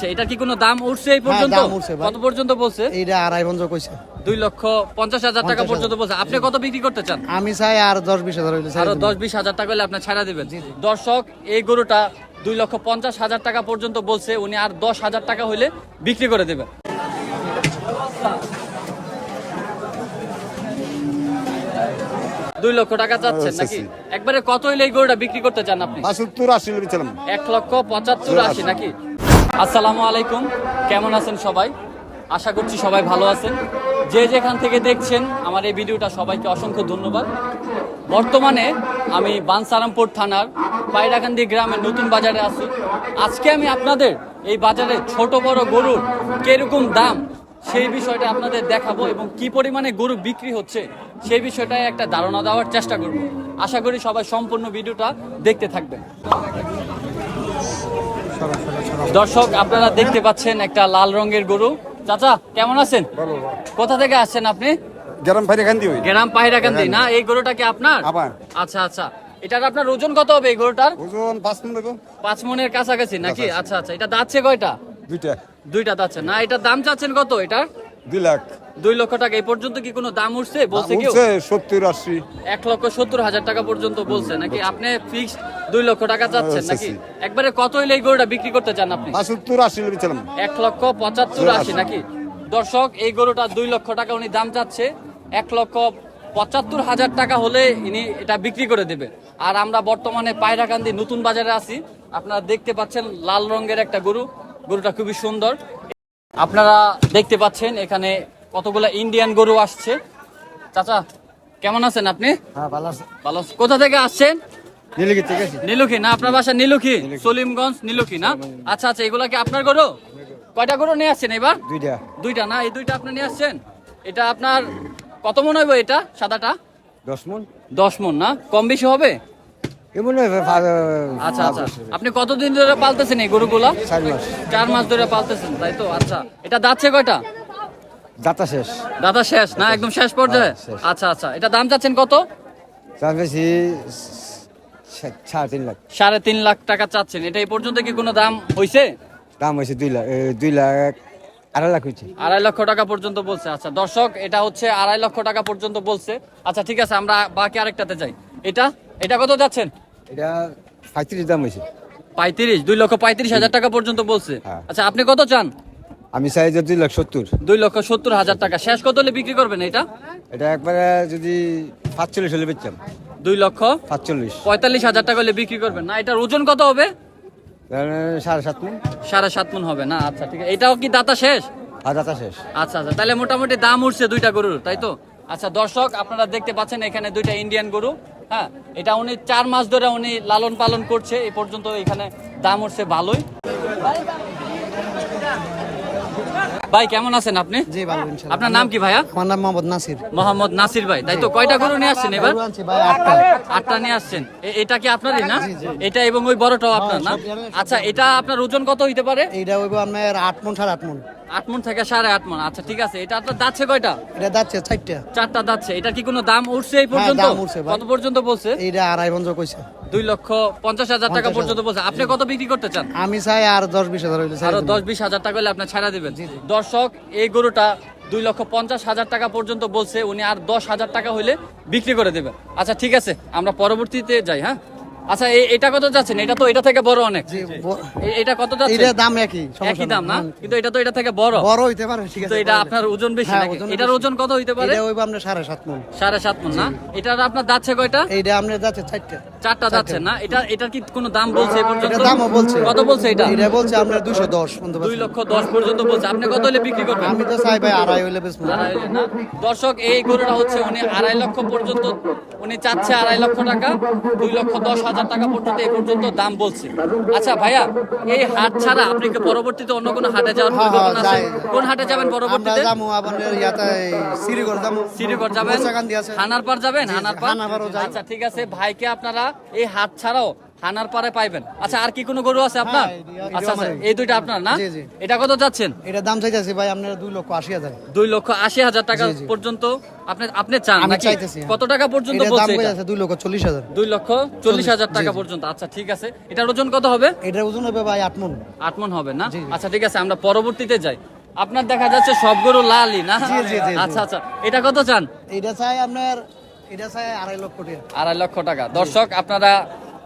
যাচ্ছে এটা কি কোনো দাম উঠছে এই পর্যন্ত? হ্যাঁ, দাম উঠছে কত পর্যন্ত বলছে? এইটা আড়াই পঞ্চ কইছে। দুই লক্ষ পঞ্চাশ হাজার টাকা পর্যন্ত বলছে। আপনি কত বিক্রি করতে চান? আমি চাই আর দশ বিশ হাজার হইলে আরও দশ বিশ হাজার টাকা হলে আপনার ছাড়া দিবেন। দর্শক এই গরুটা দুই লক্ষ পঞ্চাশ হাজার টাকা পর্যন্ত বলছে উনি আর দশ হাজার টাকা হলে বিক্রি করে দেবেন। দুই লক্ষ টাকা চাচ্ছেন নাকি? একবারে কত হইলে এই গরুটা বিক্রি করতে চান আপনি? বাসত্তর আশি এক লক্ষ পঁচাত্তর আশি নাকি? আসসালামু আলাইকুম। কেমন আছেন সবাই? আশা করছি সবাই ভালো আছেন। যে যেখান থেকে দেখছেন, আমার এই ভিডিওটা সবাইকে অসংখ্য ধন্যবাদ। বর্তমানে আমি বানসারামপুর থানার পায়রাকান্দি গ্রামের নতুন বাজারে আছি। আজকে আমি আপনাদের এই বাজারে ছোট বড় গরুর কীরকম দাম সেই বিষয়টা আপনাদের দেখাবো এবং কি পরিমাণে গরু বিক্রি হচ্ছে সেই বিষয়টায় একটা ধারণা দেওয়ার চেষ্টা করব। আশা করি সবাই সম্পূর্ণ ভিডিওটা দেখতে থাকবেন। দর্শক আপনারা দেখতে পাচ্ছেন একটা লাল রঙের গরু। চাচা কেমন আছেন? কোথা থেকে আসছেন আপনি? গ্রাম পাহিরাকান্দি গ্রাম পাহিরাকান্দি না? এই গরুটা কি আপনার? আচ্ছা আচ্ছা। এটার আপনার ওজন কত হবে এই গরুটার? ওজন পাঁচ মন দেখো পাঁচ মনের কাছাকাছি নাকি? আচ্ছা আচ্ছা। এটা দাচ্ছে কয়টা? দুইটা। দুইটা দাচ্ছে না এটার দাম চাচ্ছেন কত এটার? দুই লাখ। দুই লক্ষ টাকা। এই পর্যন্ত কি কোনো দাম উঠছে? বলছে কেউ? উঠছে সত্তর আশি। এক লক্ষ সত্তর হাজার টাকা পর্যন্ত বলছে। নাকি আপনি ফিক্সড দুই লক্ষ টাকা চাচ্ছেন? হ্যাঁ, নাকি একবারে কত হইলে এই গরুটা বিক্রি করতে চান আপনি? বাসত্তর আশি ছিলাম এক লক্ষ পঁচাত্তর আশি নাকি? দর্শক এই গরুটা দুই লক্ষ টাকা উনি দাম চাচ্ছে। এক লক্ষ পঁচাত্তর হাজার টাকা হলে ইনি এটা বিক্রি করে দেবে। আর আমরা বর্তমানে পায়রাকান্দি নতুন বাজারে আছি। আপনারা দেখতে পাচ্ছেন লাল রঙের একটা গরু। গরুটা খুবই সুন্দর। আপনারা দেখতে পাচ্ছেন এখানে কতগুলো ইন্ডিয়ান গরু আসছে? চাচা কেমন আছেন আপনি? হ্যাঁ ভালো আছেন। কোথা থেকে আসছেন? নীলুখি না আপনার বাসা নীলুখি সলিমগঞ্জ নীলুখি না? আচ্ছা আচ্ছা এগুলা কি আপনার গরু? কয়টা গরু নিয়ে আসছেন এবার? দুইটা। দুইটা না এই দুইটা আপনি নিয়ে আসছেন? এটা আপনার কত মন হইব এটা সাদাটা? দশ মন। দশ মন না? কম বেশি হবে? আচ্ছা আচ্ছা। আপনি কতদিন ধরে পালতেছেন এই গরুগুলা? চার মাস। ধরে পালতেছেন তাই তো? আচ্ছা এটা দাচ্ছে কয়টা? দাতা শেষ। দাদা শেষ না? একদম শেষ পর্যায়ে? হ্যাঁ, আচ্ছা আচ্ছা। এটা দাম চাচ্ছেন কত? বেশি সাড়ে তিন লাখ। সাড়ে তিন লাখ টাকা চাচ্ছেন। এটা এই পর্যন্ত কি কোনো দাম হইছে? দাম হয়েছে দুই লাখ দুই লাখ আড়াই লাখ হয়েছে আড়াই লক্ষ টাকা পর্যন্ত বলছে। আচ্ছা দর্শক এটা হচ্ছে আড়াই লক্ষ টাকা পর্যন্ত বলছে। আচ্ছা ঠিক আছে আমরা বাকি আরেকটাতে যাই। এটা? এটা কত যাচ্ছেন? এটা পঁয়ত্রিশ দাম হয়েছে পঁয়ত্রিশ দুই লক্ষ পঁয়ত্রিশ হাজার টাকা পর্যন্ত বলছে। হ্যাঁ। আচ্ছা আপনি কত চান? আমি চাই যে দুই লাখ সত্তর। দুই লক্ষ সত্তর হাজার টাকা। শেষ কত হলে বিক্রি করবেন এটা? এটা একবারে যদি পাঁচচল্লিশ হলে বেচতাম। দুই লক্ষ পাঁচচল্লিশ। পঁয়তাল্লিশ হাজার টাকা হলে বিক্রি করবেন। না এটার ওজন কত হবে? সাড়ে সাত মন সাড়ে সাত মন হবে না? আচ্ছা ঠিক আছে। এটাও কি দাতা শেষ? আর দাতা শেষ। আচ্ছা আচ্ছা। তাহলে মোটামুটি দাম উঠছে দুইটা গরুর তাই তো? আচ্ছা দর্শক আপনারা দেখতে পাচ্ছেন এখানে দুইটা ইন্ডিয়ান গরু হ্যাঁ? এটা উনি চার মাস ধরে উনি লালন পালন করছে। এই পর্যন্ত এখানে দাম উঠছে ভালোই। ভাই কেমন আছেন আপনি? জি ভালো ইনশাআল্লাহ। আপনার নাম কি ভাইয়া? আমার নাম মোহাম্মদ নাসির। মোহাম্মদ নাসির ভাই। তাই তো কয়টা গরু নিয়ে আসছেন এবার? ভাই আটটা। আটটা নিয়ে আসছেন। এটা কি আপনারই না? এটা এবং ওই বড়টাও আপনার না? আচ্ছা এটা আপনার ওজন কত হইতে পারে? এটা হইব আপনার আট মন সাড়ে আট মন। আট মন থেকে সাড়ে আট মন। আচ্ছা ঠিক আছে। এটা আপনার দাচ্ছে কয়টা? এটা চারটা। চারটা দাচ্ছে এটা কি কোনো দাম উঠছে এই পর্যন্ত? হ্যাঁ, ভাই। কত পর্যন্ত বলছে? এইটা আড়াই কইছে। দুই লক্ষ পঞ্চাশ হাজার টাকা পর্যন্ত বলছে। আপনি কত বিক্রি করতে চান? আমি চাই আর দশ বিশ হাজার হইলে আরও দশ বিশ হাজার টাকা হলে আপনি ছাড়া দিবেন। দর্শক এই গরুটা দুই লক্ষ পঞ্চাশ হাজার টাকা পর্যন্ত বলছে। উনি আর দশ হাজার টাকা হলে বিক্রি করে দেবেন। আচ্ছা ঠিক আছে। আমরা পরবর্তীতে যাই হ্যাঁ? আচ্ছা এটা কত যাচ্ছেন? এটা তো এটা থেকে বড় অনেক। এটা কত যাচ্ছে? এইটা দাম একই একই দাম না? কিন্তু এটা তো এটা থেকে বড়। বড় হইতে পারে ঠিক আছে তো এটা আপনার ওজন বেশি হ্যাঁ, নাকি? এটার ওজন কত হইতে পারে? এটা হইব আপনার সাত মন। সাড়ে সাত মন না? এটার আপনার যাচ্ছে কয়টা? এইটা আপনার যাচ্ছে চারটা। চারটা যাচ্ছে না? এটা এটার কি কোনো দাম বলছে এ পর্যন্ত? এটা দামও বলছে। কত বলছে এটা? এটা বলছে আপনার দুশো দশ দুই লক্ষ দশ পর্যন্ত বলছে। আপনি কত হলে বিক্রি করবেন? আমি তো চাই ভাই আড়াই হইলে বেশ না? দর্শক এই গরুটা হচ্ছে উনি আড়াই লক্ষ পর্যন্ত উনি চাচ্ছে আড়াই লক্ষ টাকা দুই লক্ষ দশ হাজার টাকা পর্যন্ত এ পর্যন্ত দাম বলছে। আচ্ছা ভাইয়া এই হাট ছাড়া আপনি কি পরবর্তীতে অন্য কোনো হাটে যাওয়ার হ্যাঁ, হ্যাঁ, পরিকল্পনা আছে কোন হাটে যাবেন পরবর্তীতে? যাব আপনাদের ইয়াতে সিরিগড় যাব। সিরিগড় যাবেন? মোচাকান্দি আছে। হানার পার যাবেন? জি, জি, হানার পার হানারপাড়ও যাই। আচ্ছা ঠিক আছে। ভাইকে আপনারা এই হাট ছাড়াও হানার পারে পাইবেন। আচ্ছা আর কি কোনো গরু আছে আপনার? হ্যাঁ, আচ্ছা আচ্ছা এই দুইটা আপনার না। এটা কত যাচ্ছেন? এটা দাম চাইতেছি ভাই আপনার দুই লক্ষ আশি হাজার। দুই লক্ষ আশি হাজার টাকা। পর্যন্ত আপনি আপনি চান নাকি? হ্যাঁ। কত টাকা পর্যন্ত বলছে এটা? দুই লক্ষ চল্লিশ হাজার। দুই লক্ষ চল্লিশ হাজার টাকা পর্যন্ত। আচ্ছা ঠিক আছে। এটার ওজন কত হবে? এটার ওজন হবে ভাই আট মন। আট মন হবে না। আচ্ছা ঠিক আছে আমরা পরবর্তীতে যাই। আপনার দেখা যাচ্ছে সব গরু লালই না। আচ্ছা আচ্ছা এটা কত চান? এটা চাই আপনার এটা চাই আড়াই লক্ষ টাকা। আড়াই লক্ষ টাকা। দর্শক আপনারা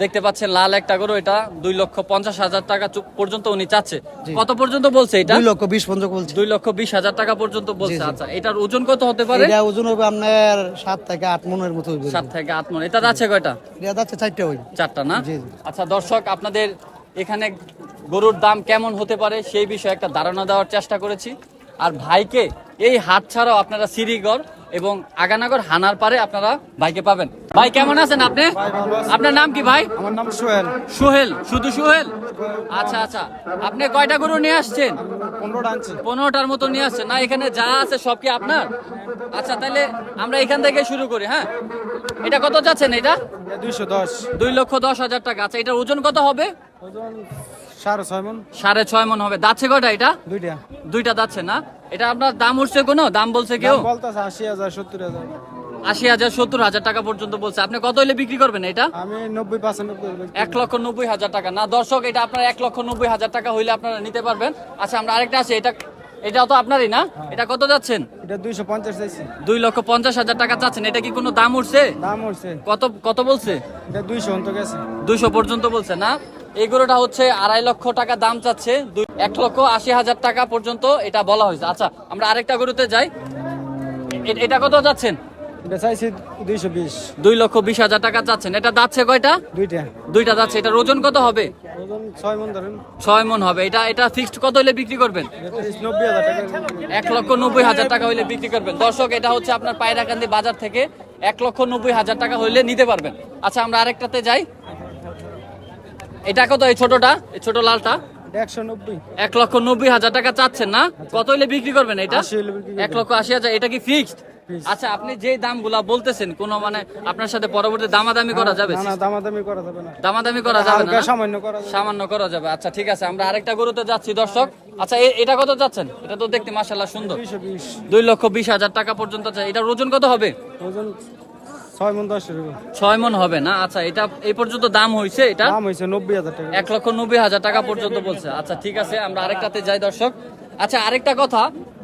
দেখতে পাচ্ছেন লাল একটা গরু এটা দুই লক্ষ পঞ্চাশ হাজার টাকা পর্যন্ত উনি চাচ্ছে। কত পর্যন্ত বলছে এটা? দুই লক্ষ বিশ পঞ্চাশ বলছি। দুই লক্ষ বিশ হাজার টাকা পর্যন্ত বলছে। আচ্ছা এটার ওজন কত হতে পারে? এটা ওজন হবে আপনার সাত থেকে আট মনের মতো সাত থেকে আট মন। এটা যাচ্ছে কয়টা? এটা যাচ্ছে চারটে হই চারটা না। আচ্ছা দর্শক আপনাদের এখানে গরুর দাম কেমন হতে পারে সেই বিষয়ে একটা ধারণা দেওয়ার চেষ্টা করেছি। আর ভাইকে এই হাট ছাড়াও আপনারা সিরিগড় এবং আগানাগর হানার পারে আপনারা ভাইকে পাবেন। ভাই কেমন আছেন আপনি? আপনার নাম কি ভাই? আমার নাম সোহেল। সোহেল শুধু সোহেল? আচ্ছা আচ্ছা। আপনি কয়টা গরু নিয়ে আসছেন? পনেরোটার মতো নিয়ে আসছেন। না এখানে যা আছে সব কি আপনার? আচ্ছা তাহলে আমরা এখান থেকে শুরু করি হ্যাঁ? এটা কত যাচ্ছেন এটা দুইশো দশ। দুই লক্ষ দশ হাজার টাকা। আচ্ছা এটার ওজন কত হবে? ওজন সাড়ে ছয় মন। সাড়ে ছয় মন হবে। দাচ্ছে কয়টা এটা? দুইটা। দুইটা দাচ্ছে না? এটা আপনার দাম উঠছে কোনো? দাম বলছে কেউ? বলতেছে আশি হাজার সত্তর হাজার। আশি হাজার সত্তর হাজার টাকা পর্যন্ত বলছে। আপনি কত হলে বিক্রি করবেন এটা? আমি নব্বই পাঁচানব্বই এক লক্ষ নব্বই হাজার টাকা। না দর্শক এটা আপনার এক লক্ষ নব্বই হাজার টাকা হইলে আপনারা নিতে পারবেন। আচ্ছা আমরা আরেকটা আছে। এটা এটা তো আপনারই না? এটা কত যাচ্ছেন? এটা দুইশো পঞ্চাশ চাইছি দুই লক্ষ পঞ্চাশ হাজার টাকা চাচ্ছেন। এটা কি কোনো দাম উঠছে? দাম উঠছে। কত কত বলছে? এটা দুইশো অন্ত গেছে। দুইশো পর্যন্ত বলছে না? এই গরুটা হচ্ছে আড়াই লক্ষ টাকা দাম চাচ্ছে। এক লক্ষ আশি হাজার টাকা পর্যন্ত এটা বলা হয়েছে। আচ্ছা আমরা আরেকটা গরুতে যাই। এটা কত যাচ্ছেন? চাইছি দুইশো বিশ। দুই লক্ষ বিশ হাজার টাকা চাচ্ছেন। এটা যাচ্ছে কয়টা? দুইটা। দুইটা যাচ্ছে এটার ওজন কত হবে? ওজন ছয় মন ধরেন। ছয় মন হবে। এটা এটা ফিক্সড কত হলে বিক্রি করবেন? এটা এক লক্ষ নব্বই হাজার টাকা হইলে বিক্রি করবেন। দর্শক এটা হচ্ছে আপনার পায়রাকান্দি বাজার থেকে এক লক্ষ নব্বই হাজার টাকা হইলে নিতে পারবেন। আচ্ছা আমরা আরেকটাতে যাই। এটা কত এই ছোটটা? এই ছোট লালটা? এটা এক লক্ষ নব্বই হাজার টাকা চাচ্ছেন না? কত হইলে বিক্রি করবেন এটা? হলে। এক লক্ষ আশি হাজার। এটা কি ফিক্সড আচ্ছা আপনি যে দামগুলা বলতেছেন কোন মানে আপনার সাথে পরবর্তী দামাদামি করা যাবে? না না দামাদামি করা যাবে না। দামাদামি করা যাবে না সামান্য করা যাবে। সামান্য করা যাবে। আচ্ছা ঠিক আছে আমরা আরেকটা গরুতে যাচ্ছি দর্শক। আচ্ছা এটা কত যাচ্ছেন? এটা তো দেখতে মাশাল্লাহ সুন্দর। দুই লক্ষ বিশ হাজার টাকা পর্যন্ত এটার ওজন কত হবে? ওজন ছয় মন দশ ছয় মন হবে না? আচ্ছা এটা এই পর্যন্ত দাম হয়েছে এটা? দাম হয়েছে নব্বই হাজার টাকা। এক লক্ষ নব্বই হাজার টাকা পর্যন্ত বলছে। আচ্ছা ঠিক আছে আমরা আরেকটাতে যাই দর্শক। আচ্ছা আরেকটা কথা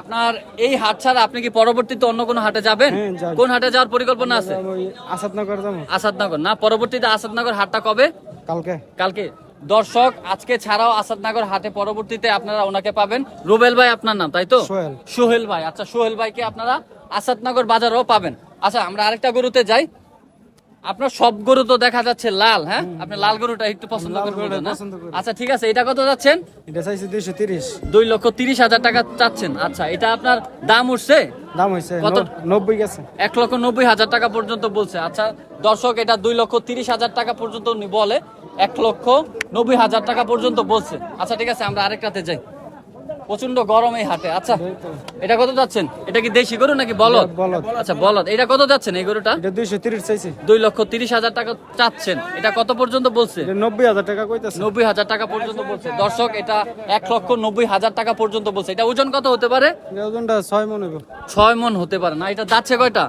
আপনার এই হাট ছাড়া আপনি কি পরবর্তীতে অন্য কোনো হাটে যাবেন? হ্যাঁ, কোন হাটে যাওয়ার পরিকল্পনা আছে? আসাদনগর যাব। আসাদনগর। না পরবর্তীতে আসাদনগর হাটটা কবে? কালকে। কালকে। দর্শক আজকে ছাড়াও আসাদনগর হাটে পরবর্তীতে আপনারা ওনাকে পাবেন। রুবেল ভাই আপনার নাম তাই তো? সোহেল। সোহেল ভাই। আচ্ছা সোহেল ভাইকে আপনারা আসাদনগর বাজারেও পাবেন। আচ্ছা আমরা আরেকটা গরুতে যাই। আপনার সব গরু তো দেখা যাচ্ছে লাল হ্যাঁ? আপনি লাল গরুটা একটু পছন্দ করবেন না আচ্ছা ঠিক আছে এটা কত যাচ্ছেন? এটা চাইছি দুইশো তিরিশ। দুই লক্ষ তিরিশ হাজার টাকা চাচ্ছেন। আচ্ছা এটা আপনার দাম উঠছে? দাম কত? গেছে। লক্ষ নব্বই হাজার টাকা পর্যন্ত বলছে। আচ্ছা দর্শক এটা দুই লক্ষ তিরিশ হাজার টাকা পর্যন্ত উনি বলে এক লক্ষ নব্বই হাজার টাকা পর্যন্ত বলছে। আচ্ছা ঠিক আছে আমরা আরেকটাতে যাই। প্রচণ্ড গরম এই হাটে। আচ্ছা এটা কত যাচ্ছেন? এটা কি দেশি গরু নাকি বলদ। আচ্ছা বলদ। এটা কত যাচ্ছেন এই গরুটা? দুইশো তিরিশ চাইছি। দুই লক্ষ তিরিশ হাজার টাকা চাচ্ছেন। এটা কত পর্যন্ত বলছে? নব্বই হাজার টাকা কইতেছে। নব্বই হাজার টাকা পর্যন্ত বলছে। দর্শক এটা এক লক্ষ নব্বই হাজার টাকা পর্যন্ত বলছে। এটা ওজন কত হতে পারে? ওজনটা ছয় মন ছয় মন হতে পারে না। এটা যাচ্ছে কয়টা?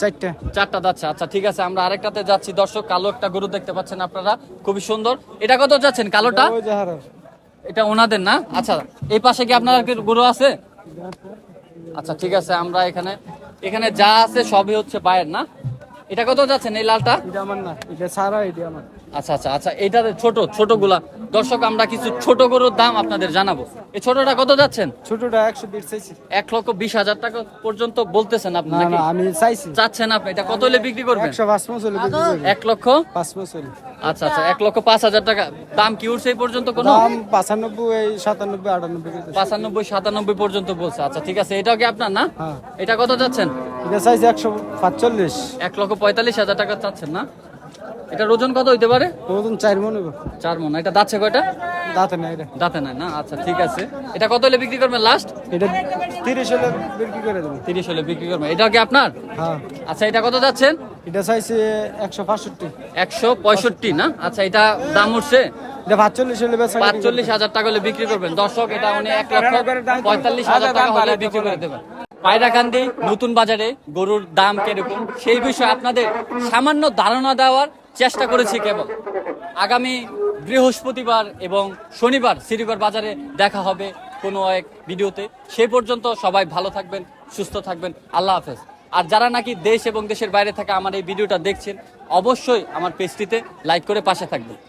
চারটে। চারটা যাচ্ছে। আচ্ছা ঠিক আছে আমরা আরেকটাতে যাচ্ছি। দর্শক কালো একটা গরু দেখতে পাচ্ছেন আপনারা। খুবই সুন্দর। এটা কত যাচ্ছেন কালোটা। এটা ওনাদের না? আচ্ছা এই পাশে কি আপনার গরু আছে? আচ্ছা ঠিক আছে আমরা এখানে এখানে যা আছে সবই হচ্ছে বায়ের না? এটা কত যাচ্ছেন এই লালটা এটা আমার না এটা সারা এটা আমার। আচ্ছা আচ্ছা আচ্ছা এটা ছোট ছোটগুলা দর্শক আমরা কিছু ছোট গরুর দাম আপনাদের জানাব। এই ছোটটা কত যাচ্ছেন? ছোটটা একশো বিশ চাইছি। এক লক্ষ বিশ হাজার টাকা পর্যন্ত বলতেছেন আপনি আমি চাইছি। চাচ্ছেন আপনি এটা কত হলে বিক্রি করবেন? একশো পাঁচ। এক লক্ষ? পাঁচ আচ্ছা আচ্ছা এক লক্ষ পাঁচ হাজার টাকা। দাম কি উঠছে এই পর্যন্ত কোনো? দাম পাঁচানব্বই সাতানব্বই আটানব্বই পাঁচানব্বই সাতানব্বই পর্যন্ত বলছে। আচ্ছা ঠিক আছে এটাও কি আপনার না? হ্যাঁ। এটা কত যাচ্ছেন এটা চাইছি একশো পাঁচচল্লিশ। এক লক্ষ পঁয়তাল্লিশ হাজার টাকা চাচ্ছেন না? এটার ওজন কত হইতে পারে? ওজন চার মন চার মন। এটা দাচ্ছে কয়টা? দাঁতে না এটা। দাঁতে নাই না? আচ্ছা ঠিক আছে। এটা কত হলে বিক্রি করবেন লাস্ট এটা তিরিশ হলে বিক্রি করে দেবো। তিরিশ হলে বিক্রি করবেন। এটাও কি আপনার? হ্যাঁ। আচ্ছা এটা কত যাচ্ছেন এটা চাইছে একশো পাঁচষট্টি। একশো পঁয়ষট্টি না? আচ্ছা এটা দাম উঠছে? পাঁচচল্লিশ হলে বেচা পাঁচচল্লিশ হাজার টাকা হলে বিক্রি করবেন। দর্শক এটা উনি এক লক্ষ পঁয়তাল্লিশ হাজার টাকা হলে বিক্রি করে দেবেন। পায়রাকান্দি নতুন বাজারে গরুর দাম কীরকম? সেই বিষয়ে আপনাদের সামান্য ধারণা দেওয়ার চেষ্টা করেছি কেবল। আগামী বৃহস্পতিবার এবং শনিবার শ্রীগড় বাজারে দেখা হবে কোনো এক ভিডিওতে। সেই পর্যন্ত সবাই ভালো থাকবেন সুস্থ থাকবেন। আল্লাহ হাফেজ। আর যারা নাকি দেশ এবং দেশের বাইরে থাকে আমার এই ভিডিওটা দেখছেন, অবশ্যই আমার পেজটিতে লাইক করে পাশে থাকবেন।